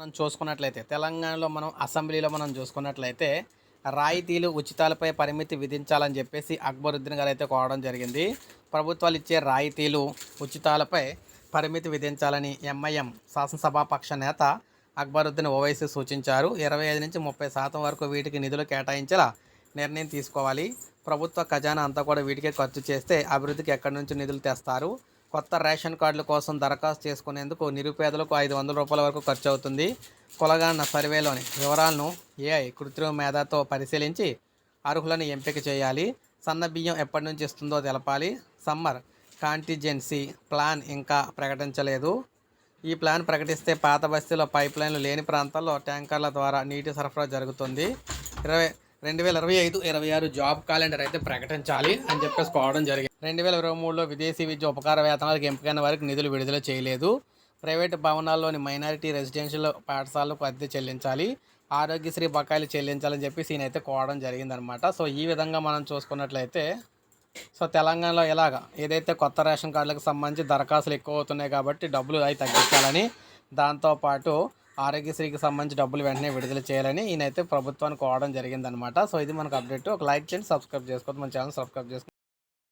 మనం చూసుకున్నట్లయితే తెలంగాణలో మనం అసెంబ్లీలో మనం చూసుకున్నట్లయితే రాయితీలు ఉచితాలపై పరిమితి విధించాలని చెప్పేసి అక్బరుద్దీన్ గారు అయితే కోవడం జరిగింది. ప్రభుత్వాలు ఇచ్చే రాయితీలు ఉచితాలపై పరిమితి విధించాలని ఎంఐఎం శాసనసభాపక్ష నేత అక్బరుద్దీన్ ఓవైసీ సూచించారు. ఇరవై ఐదు నుంచి ముప్పై శాతం వరకు వీటికి నిధులు కేటాయించేలా నిర్ణయం తీసుకోవాలి. ప్రభుత్వ ఖజానా అంతా కూడా వీటికే ఖర్చు చేస్తే అభివృద్ధికి ఎక్కడి నుంచి నిధులు తెస్తారు? కొత్త రేషన్ కార్డుల కోసం దరఖాస్తు చేసుకునేందుకు నిరుపేదలకు ఐదు వందల రూపాయల వరకు ఖర్చు అవుతుంది. కొలగాన సర్వేలోని వివరాలను ఏఐ కృత్రిమ మేధాతో పరిశీలించి అర్హులను ఎంపిక చేయాలి. సన్న బియ్యం ఎప్పటి నుంచి ఇస్తుందో తెలపాలి. సమ్మర్ కాంటిజెన్సీ ప్లాన్ ఇంకా ప్రకటించలేదు. ఈ ప్లాన్ ప్రకటిస్తే పాత బస్తీలో పైప్ లైన్లు లేని ప్రాంతాల్లో ట్యాంకర్ల ద్వారా నీటి సరఫరా జరుగుతుంది. ఇరవై రెండు వేల ఇరవై ఐదు ఇరవై ఆరు జాబ్ క్యాలెండర్ అయితే ప్రకటించాలి అని చెప్పేసి కోవడం జరిగింది. రెండు వేల ఇరవై మూడులో విదేశీ విద్య ఉపకార వేతనాలకు ఎంపికైన వారికి నిధులు విడుదల చేయలేదు. ప్రైవేటు భవనాల్లోని మైనారిటీ రెసిడెన్షియల్ పాఠశాలకు అద్దె చెల్లించాలి. ఆరోగ్యశ్రీ బకాయిలు చెల్లించాలని చెప్పి సీన్ అయితే కోవడం జరిగిందనమాట. సో ఈ విధంగా మనం చూసుకున్నట్లయితే సో తెలంగాణలో ఎలాగ? ఏదైతే కొత్త రేషన్ కార్డులకు సంబంధించి దరఖాస్తులు ఎక్కువ అవుతున్నాయి కాబట్టి డబ్బులు అవి తగ్గించాలని దాంతోపాటు ఆరోగ్యశ్రీకి సంబంధించి డబ్బులు వెంటనే విడుదల చేయాలని ఈయనైతే ప్రభుత్వాన్ని కోవడం జరిగిందనమాట. సో ఇది మనకు అప్డేట్. ఒక లైక్ చేయండి సబ్స్క్రైబ్ చేసుకోవద్దు. మన ఛానల్ సబ్స్క్రైబ్ చేసుకోండి.